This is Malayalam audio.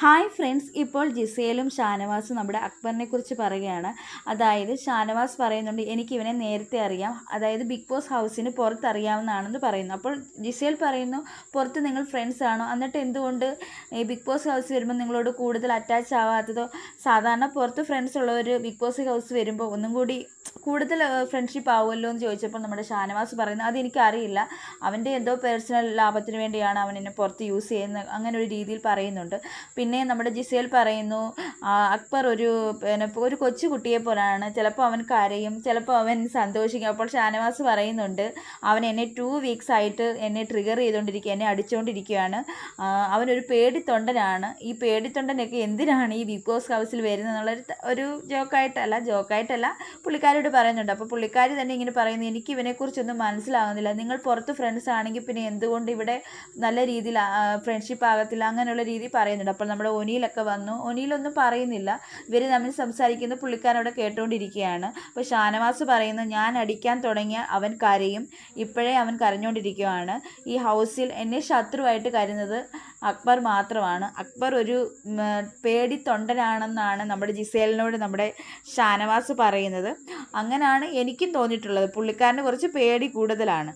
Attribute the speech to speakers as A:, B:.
A: ഹായ് ഫ്രണ്ട്സ് ഇപ്പോൾ ജിസയിലും ഷാനവാസും നമ്മുടെ അക്ബറിനെ കുറിച്ച് പറയുകയാണ്. അതായത് ഷാനവാസ് പറയുന്നുണ്ട് എനിക്ക് ഇവനെ നേരത്തെ അറിയാം. അതായത് ബിഗ് ബോസ് ഹൗസിന് പുറത്ത് അറിയാവുന്നതാണെന്ന് പറയുന്നു. അപ്പോൾ ജിസേൽ പറയുന്നു പുറത്ത് നിങ്ങൾ ഫ്രണ്ട്സ് ആണോ? എന്നിട്ട് എന്തുകൊണ്ട് ഈ ബിഗ് ബോസ് ഹൗസ് വരുമ്പോൾ നിങ്ങളോട് കൂടുതൽ അറ്റാച്ച് ആവാത്തതോ? സാധാരണ പുറത്ത് ഫ്രണ്ട്സ് ഉള്ളവർ ബിഗ് ബോസ് ഹൗസ് വരുമ്പോൾ ഒന്നും കൂടി കൂടുതൽ ഫ്രണ്ട്ഷിപ്പ് ആവുമല്ലോ എന്ന് ചോദിച്ചപ്പോൾ നമ്മുടെ ഷാനവാസ് പറയുന്നു അതെനിക്കറിയില്ല അവന്റെ എന്തോ പേഴ്സണൽ ലാഭത്തിന് വേണ്ടിയാണ് അവൻ എന്നെ പുറത്ത് യൂസ് ചെയ്യുന്നത്. അങ്ങനെ ഒരു രീതിയിൽ പറയുന്നുണ്ട്. പിന്നെ നമ്മുടെ ജിസേൽ പറയുന്നു അക്ബർ ഒരു പിന്നെ ഒരു കൊച്ചു കുട്ടിയെ പോലാണ്. ചിലപ്പോൾ അവൻ കരയും ചിലപ്പോൾ അവൻ സന്തോഷിക്കും. അപ്പോൾ ഷാനവാസ് പറയുന്നുണ്ട് അവൻ എന്നെ ടു വീക്സ് ആയിട്ട് എന്നെ ട്രിഗർ ചെയ്തുകൊണ്ടിരിക്കുക എന്നെ അടിച്ചുകൊണ്ടിരിക്കുകയാണ് അവനൊരു പേടിത്തൊണ്ടനാണ്. ഈ പേടിത്തൊണ്ടനൊക്കെ എന്തിനാണ് ഈ ബിഗ് ബോസ് ഹൗസിൽ വരുന്നത്? എന്നുള്ളൊരു ഒരു ജോക്കായിട്ടല്ല ജോക്കായിട്ടല്ല പുള്ളിക്കാരോട് പറയുന്നുണ്ട്. അപ്പോൾ പുള്ളിക്കാരി തന്നെ ഇങ്ങനെ പറയുന്നു എനിക്ക് ഇവനെക്കുറിച്ചൊന്നും മനസ്സിലാകുന്നില്ല നിങ്ങൾ പുറത്ത് ഫ്രണ്ട്സ് ആണെങ്കിൽ പിന്നെ എന്തുകൊണ്ട് ഇവിടെ നല്ല രീതിയിൽ ഫ്രണ്ട്ഷിപ്പ് ആകത്തില്ല? അങ്ങനെയുള്ള രീതി പറയുന്നുണ്ട്. അപ്പോൾ നമ്മുടെ ഒനിയിലൊക്കെ വന്നു. ഒനിയിലൊന്നും പറയുന്നില്ല. ഇവർ തമ്മിൽ സംസാരിക്കുന്ന. പുള്ളിക്കാരൻ അവിടെ കേട്ടുകൊണ്ടിരിക്കുകയാണ് അപ്പോൾ ഷാനവാസ് പറയുന്നു ഞാൻ അടിക്കാൻ തുടങ്ങിയ അവൻ കരയും. ഇപ്പോഴേ അവൻ കരഞ്ഞുകൊണ്ടിരിക്കുകയാണ് ഈ ഹൗസിൽ എന്നെ ശത്രുവായിട്ട് കരുന്നത് അക്ബർ മാത്രമാണ്. അക്ബർ ഒരു പേടി തൊണ്ടനാണെന്നാണ് നമ്മുടെ ജിസേലിനോട് നമ്മുടെ ഷാനവാസ് പറയുന്നത്. അങ്ങനെയാണ് എനിക്കും തോന്നിയിട്ടുള്ളത്. പുള്ളിക്കാരന് കുറച്ച് പേടി കൂടുതലാണ്.